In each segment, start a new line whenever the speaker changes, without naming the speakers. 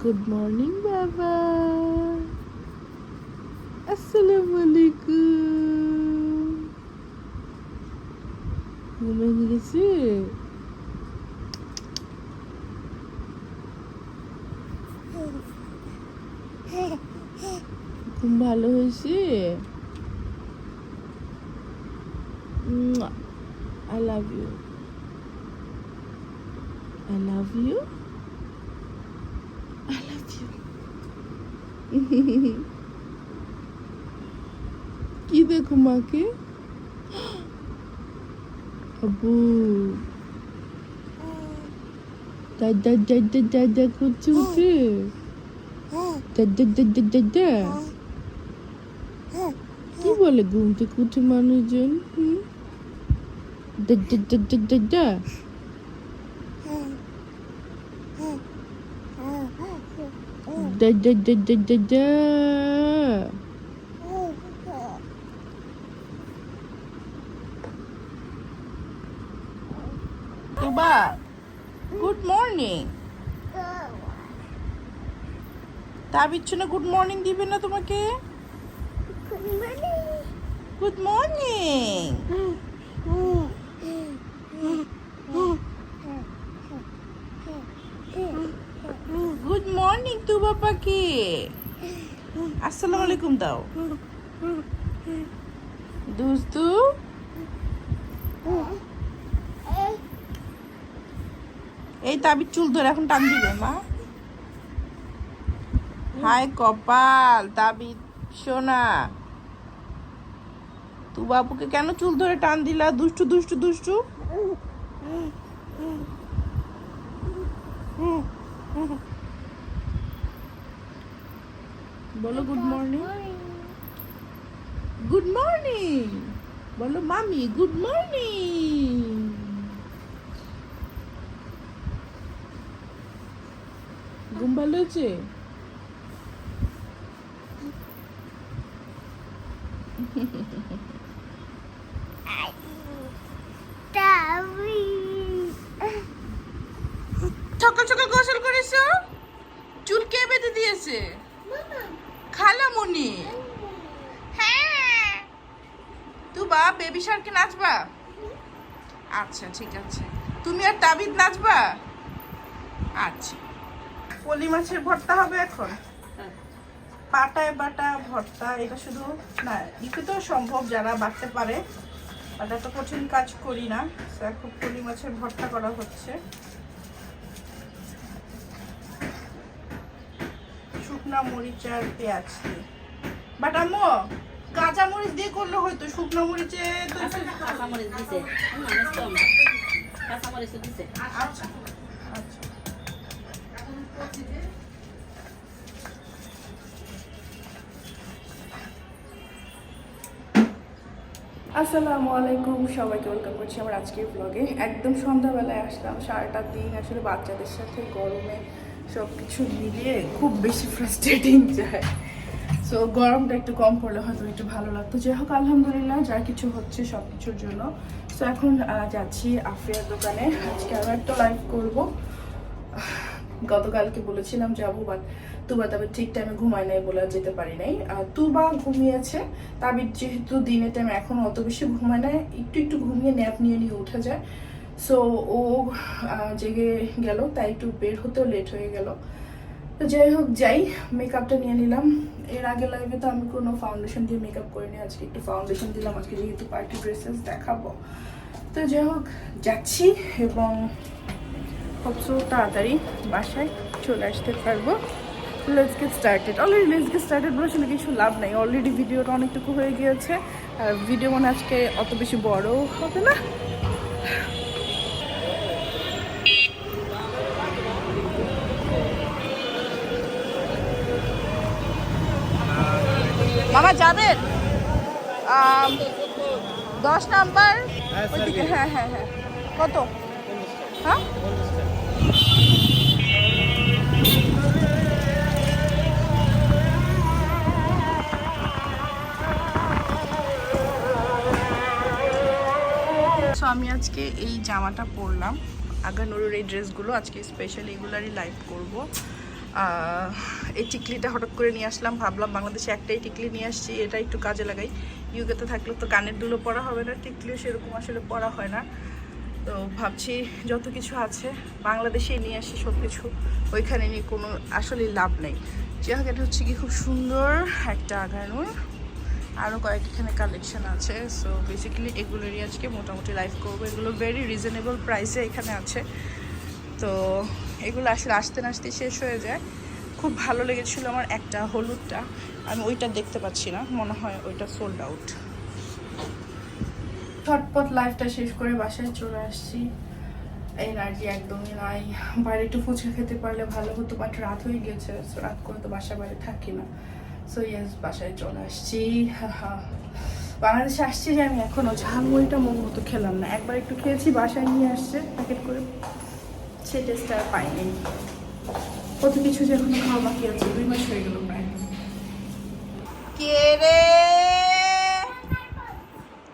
Good morning বাবা আসসালামু আলাইকুম ঘুমিয়ে গেছে ঘুম ভালো হয়েছে I love you I love you I love you. কি দেখো মাকে আবু দাদা দাদা দাদা করছে উঠে দাদা দাদা দাদা কি বলে ঘুম থেকে উঠে মানুষজন হুম? দাদা দাদা দাদা Da da da da da da. Tuba, good morning. তাবির জন্য গুড মর্নিং দিবে না তোমাকে good morning good morning Tuba পাখি আসসালামু আলাইকুম দাও দুস্তু এই তাবির চুল ধরে এখন টান দিবে, মা। হাই কপাল তাবির সোনা তু বাবুকে কেন চুল ধরে টান দিলা? দুষ্টু দুষ্টু দুষ্টু। বলো গুড মর্নিং গুড মর্নিং বলো মামি গুড মর্নিং ঘুম ভালো হয়েছে? সকাল সকাল গোসল করেছ? চুল কে বেঁধে দিয়েছে? খালামুনি তু বা বেবি শার্কে নাচবা? আচ্ছা ঠিক আছে। তুমি আর তাবিদ নাচবা? আচ্ছা। পলি মাছের ভর্তা হবে এখন? পাটায় বাটা ভর্তা এটা শুধু না ইতে তো সম্ভব যারা বাটতে পারে। বাট এত কঠিন কাজ করি না তো এখন পলি মাছের ভর্তা করা হচ্ছে। শুকনা মরিচ আর পেঁয়াজ দিয়ে। বাট আম্মু কাঁচা মরিচ দিয়ে করলে হয়তো শুকনো মরিচে তো
দিছে দিছে
আচ্ছা আচ্ছা। আসসালামু আলাইকুম সবাইকে ওয়েলকাম করছি আমার আজকের ব্লগে একদম সন্ধ্যাবেলায় আসলাম সারাটা দিন আসলে বাচ্চাদের সাথে গরমে সব কিছু মিলিয়ে খুব বেশি ফ্রাস্ট্রেটিং যায়। সো গরমটা একটু কম পড়লে হয়তো একটু ভালো লাগতো। যাই হোক, আলহামদুলিল্লাহ, যা কিছু হচ্ছে সব কিছুর জন্য। সো এখন যাচ্ছি আফরিয়ার দোকানে। আজকে আরও একটা লাইভ করব। গতকালকে বলেছিলাম যাব বাট তুবা তবে ঠিক টাইমে ঘুমায় নাই বলে যেতে পারি নাই। আর তুবা ঘুমিয়েছে। তাবির যেহেতু দিনের টাইম এখন অত বেশি ঘুমায় না একটু একটু ঘুমিয়ে ন্যাপ নিয়ে নিয়ে উঠে যায়। সো ও জেগে গেল, তাই একটু বের হতেও লেট হয়ে গেল। তো যাই হোক, যাই মেকআপটা নিয়ে নিলাম। এর আগে লাইভে তো আমি কোনো ফাউন্ডেশন দিয়ে মেকআপ করিনি, আজকে একটু ফাউন্ডেশন দিলাম, আজকে যেহেতু পার্টি ড্রেসেস দেখাবো। তো যাই হোক, যাচ্ছি এবং খুব তাড়াতাড়ি বাসায় চলে আসতে পারব। Let's get started already let's get started বলে আসলে কিছু লাভ নাই। অলরেডি ভিডিওটা অনেকটুকু হয়ে গিয়েছে। আর ভিডিও মানে আজকে অত বেশি বড় হবে না। মামা যাবেন দশ নাম্বার ওইদিকে হ্যাঁ হ্যাঁ হ্যাঁ কত? হ্যাঁ? সো আমি আজকে এই জামাটা পরলাম। আগানুরের এই ড্রেসগুলো আজকে স্পেশালি এগুলারই লাইভ করব। এই টিকলিটা হঠাৎ করে নিয়ে আসলাম। ভাবলাম বাংলাদেশে একটাই টিকলি নিয়ে আসছি এটা একটু কাজে লাগাই। ইউকেতে থাকলে তো কানের দুলো পরা হবে না, টিকলিও সেরকম আসলে পরা হয় না। তো ভাবছি যত কিছু আছে, বাংলাদেশেই নিয়ে আসি সব কিছু ওইখানে নিয়ে কোনো আসলে লাভ নেই। যাই এটা হচ্ছে কি খুব সুন্দর একটা আগানোর। আরও কয়েকখানে কালেকশন আছে। সো বেসিক্যালি এগুলোরই আজকে মোটামুটি লাইভ করব। এগুলো ভেরি রিজনেবল প্রাইসে এখানে আছে। তো এগুলো আসলে আসতে না শেষ হয়ে যায়। খুব ভালো লেগেছিল আমার একটা হলুদটা। আমি ওইটা দেখতে পাচ্ছি না, মনে হয় ওইটা সোল্ড আউট ছটপট লাইফটা শেষ করে বাসায় চলে আসছি। এনার্জি একদমই নাই। বাইরে একটু ফুচকা খেতে পারলে ভালো হতো বাট রাত হয়ে গেছে রাত করে তো বাসা বাইরে থাকি না। সো ইয়েস বাসায় চলে আসছি। বাংলাদেশে আসছি যে আমি এখনও ঝালমুড়িটা মন মতো খেলাম না। একবার একটু খেয়েছি, বাসায় নিয়ে আসছে প্যাকেট করে। সে টেস্টটা আর পাইনি। কত কিছু যে এখনও খাওয়া বাকি আছে দুই মাস হয়ে গেল প্রায়। কে রে?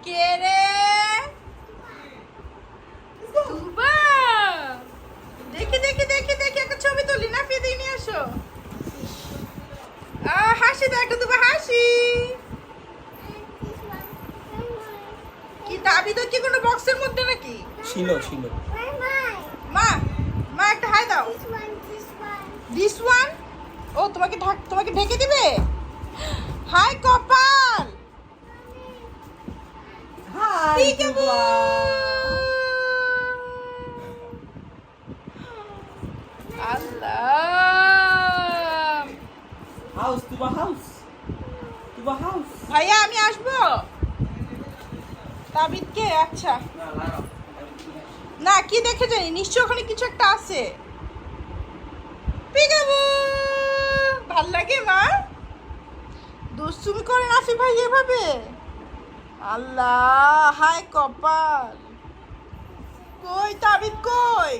কে রে? দেখি দেখি দেখি দেখি একটা ছবি তুলি। না ফিরে নিয়ে আসো। আহ, হাসি দেখো তুমি হাসি। কি দাবি তো কি কোনো বক্সের মধ্যে নাকি?
ছিল ছিল।
মা দাও। দিস ওয়ান ও তোমাকে ঢাক তোমাকে ঢেকে দিবে? হাই কপাল!
হাই
আল্লাহ!
হাউস তুবা হাউস তুবা হাউস
ভাইয়া আমি আসব? তাবিদ কে আচ্ছা।
না
না কি দেখে জানি? নিশ্চয় ওখানে কিছু একটা আছে। পিকাবু ভালো লাগে মা। দুষ্টুমি করে নাফি ভাই এভাবে? আল্লাহ হায় কপাল। কই তাবিদ কই?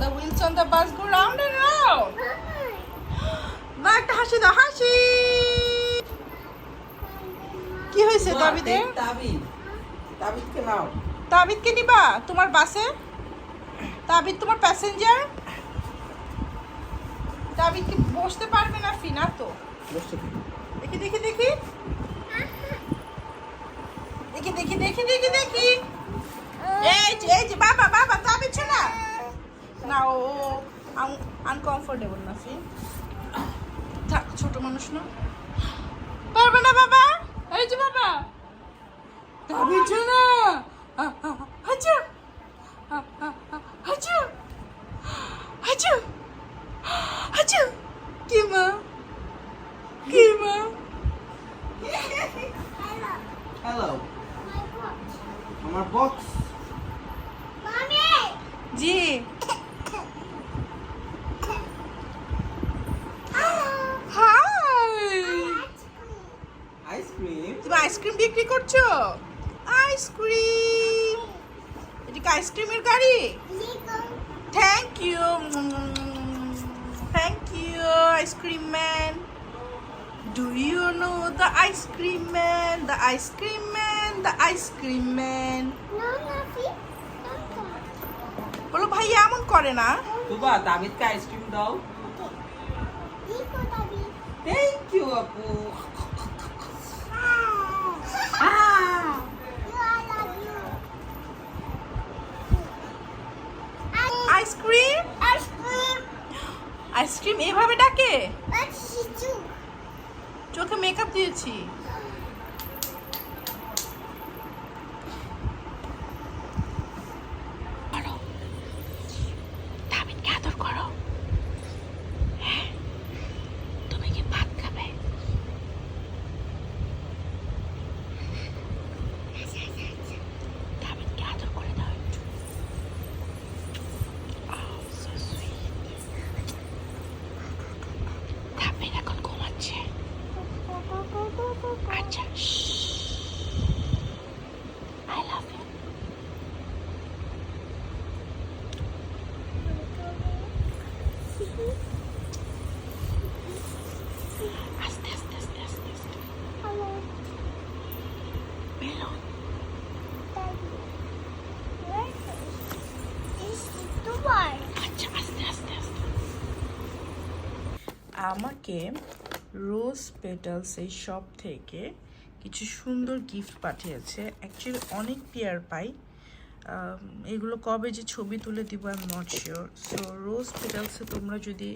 The wheels on the bus go round and round. মা একটা হাসি দাও হাসি। কি হয়েছে তাবিদের?
তাবিদ তাবিদকে নাও।
তাবিদকে নিবা? তোমার বাসে? তাবিদ তোমার প্যাসেঞ্জার তাবিদ কি বসতে পারবে না ফিনা তো? দেখি দেখি দেখি। দেখি দেখি দেখি দেখি দেখি। এই যে এই যে বাবা বাবা তাবিদ ছে না না ও আনকমফোর্টেবল না ফি থাক ছোট মানুষ না। পারবে না বাবা? এই যে বাবা। Tabid 하죠 하죠 하죠 하죠 기마
기마 Hello.
My box. My box. Mommy.
জি আইসক্রিম
তুমি আইসক্রিম বিক্রি করছ আইসক্রিম এটা কি আইসক্রিমের গাড়ি thank you thank you ice cream man Do you know the ice cream man? The ice cream man, the ice cream man. বলো ভাই এমন করে না
বাবা দামিদকে আইসক্রিম দাও থ্যাংক ইউ আপু
আইসক্রিম আইসক্রিম এভাবে ডাকে? চোখে মেকআপ দিয়েছি। Acha. Shh. I love you. Aste, aste,
aste,
aste, aste. Velo. Acha, aste, rose petals এই শপ থেকে কিছু সুন্দর গিফট পাঠিয়েছে। অ্যাকচুয়ালি অনেক পেয়ার পাই। এগুলো কবে যে ছবি তুলে দিব I not sure so rose পেটালসে তোমরা যদি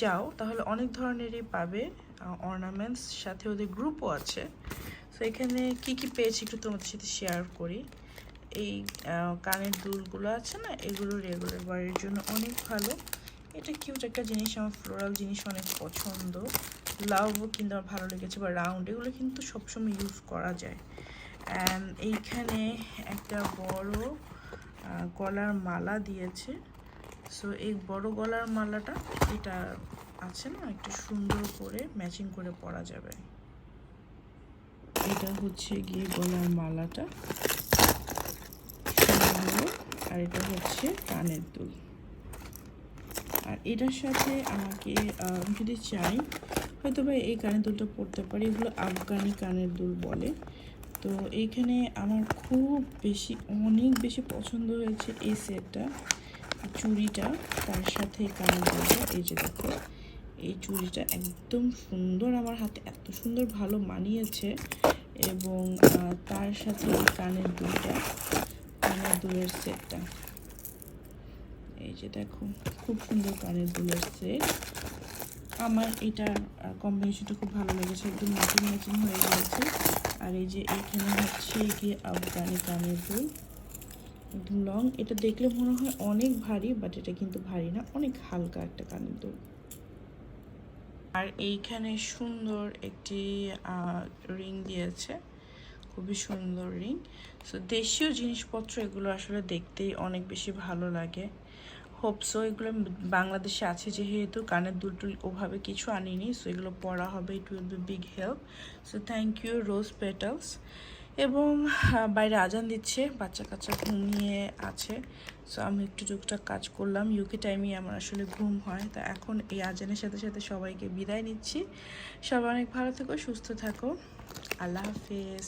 যাও, তাহলে অনেক ধরনেরই পাবে অর্নামেন্টস সাথে ওদের গ্রুপও আছে। সো এখানে কি কি পেয়েছি একটু তোমাদের সাথে শেয়ার করি। এই কানের দুলগুলো আছে না? এগুলো রেগুলার বাড়ির জন্য অনেক ভালো। এটা কিউট একটা জিনিস, আমার ফ্লোরাল জিনিস অনেক পছন্দ। লাভও কিন্তু আমার ভালো লেগেছে বা রাউন্ড এগুলো কিন্তু সবসময় ইউজ করা যায়। অ্যান্ড এইখানে একটা বড় গলার মালা দিয়েছে। সো এই বড় গলার মালাটা এটা আছে না? একটু সুন্দর করে ম্যাচিং করে পরা যাবে। এটা হচ্ছে গিয়ে গলার মালাটা। আর এটা হচ্ছে কানের দুল। আর এটার সাথে আমাকে যদি চাই হয়তো বা এই কানের দুলটা পরতে পারি, এগুলো আফগানি কানের দুল বলে। তো এইখানে আমার খুব বেশি, অনেক বেশি পছন্দ হয়েছে এই সেটটা, চুড়িটা, তার সাথে কানের দুলটা, এই যে দেখো। এই চুড়িটা একদম সুন্দর, আমার হাতে এত সুন্দর ভালো মানিয়েছে। এবং তার সাথে কানের দুলটা কানের দুলের সেটটা। এই যে দেখো, খুব সুন্দর কানের দুলের সেট। আমার এটার কম্বিনেশনটা খুব ভালো লেগেছে, একদম ম্যাচিং ম্যাচিং হয়ে গিয়েছে। আর এই যে এইখানে হচ্ছে গিয়ে আফগানি কানের দুল, একদম লং এটা দেখলে মনে হয় অনেক ভারী বাট এটা কিন্তু ভারী না, অনেক হালকা একটা কানের দুল। আর এইখানে সুন্দর একটি রিং দিয়েছে, খুবই সুন্দর রিং সো দেশীয় জিনিসপত্র এগুলো আসলে দেখতেই অনেক বেশি ভালো লাগে। হোপসো, এগুলো বাংলাদেশে আছে যেহেতু, কানের দুল টুল ওভাবে কিছু আনিনি সো এগুলো পড়া হবে it will be big help so thank you rose petals এবং বাইরে আজান দিচ্ছে, বাচ্চা কাচ্চা ঘুমিয়ে আছে সো আমি একটু টুকটাক কাজ করলাম। ইউকে টাইমে আমার আসলে ঘুম হয়, তা এখন এই আজানের সাথে সাথে সবাইকে বিদায় নিচ্ছি। সবাই অনেক ভালো থেকো, সুস্থ থাকো। আল্লাহ হাফিজ।